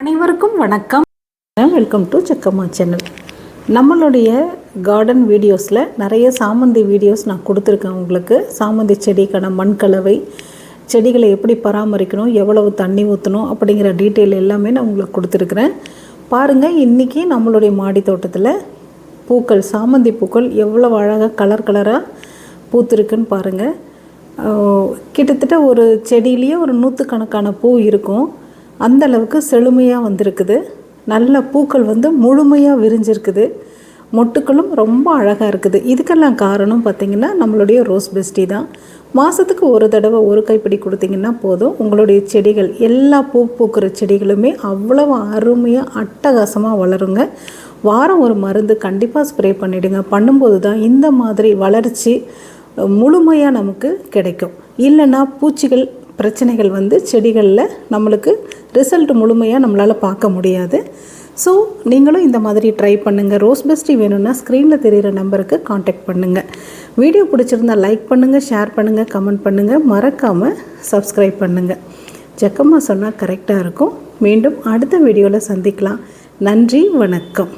அனைவருக்கும் வணக்கம். Welcome to செக்கம்மா channel நம்மளுடைய கார்டன் வீடியோஸில் நிறைய சாமந்தி வீடியோஸ் நான் கொடுத்துருக்கேன் உங்களுக்கு. சாமந்தி செடிக்கான மண் கலவை செடிகளை எப்படி பராமரிக்கணும் எவ்வளவு தண்ணி ஊற்றணும் அப்படிங்கிற டீட்டெயில் எல்லாமே நான் உங்களுக்கு கொடுத்துருக்குறேன். பாருங்கள் இன்றைக்கி நம்மளுடைய மாடி தோட்டத்தில் பூக்கள் சாமந்தி பூக்கள் எவ்வளோ அழகாக கலர் கலராக பூத்துருக்குன்னு பாருங்கள் கிட்டத்தட்ட ஒரு செடியிலேயே ஒரு நூற்றுக்கணக்கான பூ இருக்கும். அந்த அளவுக்கு செழுமையாக வந்திருக்குது. நல்ல பூக்கள் வந்து முழுமையாக விரிஞ்சிருக்குது. மொட்டுக்களும் ரொம்ப அழகாக இருக்குது. இதுக்கெல்லாம் காரணம் பார்த்திங்கன்னா நம்மளுடைய ரோஸ் பெஸ்டி தான். மாதத்துக்கு ஒரு தடவை ஒரு கைப்பிடி கொடுத்திங்கன்னா போதும். உங்களுடைய செடிகள் எல்லா பூ பூக்கிற செடிகளுமே அவ்வளவு அருமையாக அட்டகாசமாக வளருங்க. வாரம் ஒரு மருந்து கண்டிப்பாக ஸ்ப்ரே பண்ணிவிடுங்க பண்ணும்போது தான் இந்த மாதிரி வளர்ச்சி முழுமையாக நமக்கு கிடைக்கும். இல்லைன்னா பூச்சிகள் பிரச்சனைகள் வந்து செடிகளில் நம்மளுக்கு ரிசல்ட் முழுமையாக நம்மளால் பார்க்க முடியாது. ஸோ நீங்களும் இந்த மாதிரி ட்ரை பண்ணுங்கள் ரோஸ் பெஸ்டி வேணும்னா ஸ்க்ரீனில் தெரிகிற நம்பருக்கு காண்டாக்ட் பண்ணுங்கள் வீடியோ பிடிச்சிருந்தா லைக் பண்ணுங்கள் ஷேர் பண்ணுங்கள் கமெண்ட் பண்ணுங்கள் மறக்காமல் சப்ஸ்கிரைப் பண்ணுங்கள் ஜக்கம்மா சொன்னால் கரெக்டாக இருக்கும். மீண்டும் அடுத்த வீடியோவில் சந்திக்கலாம். நன்றி வணக்கம்.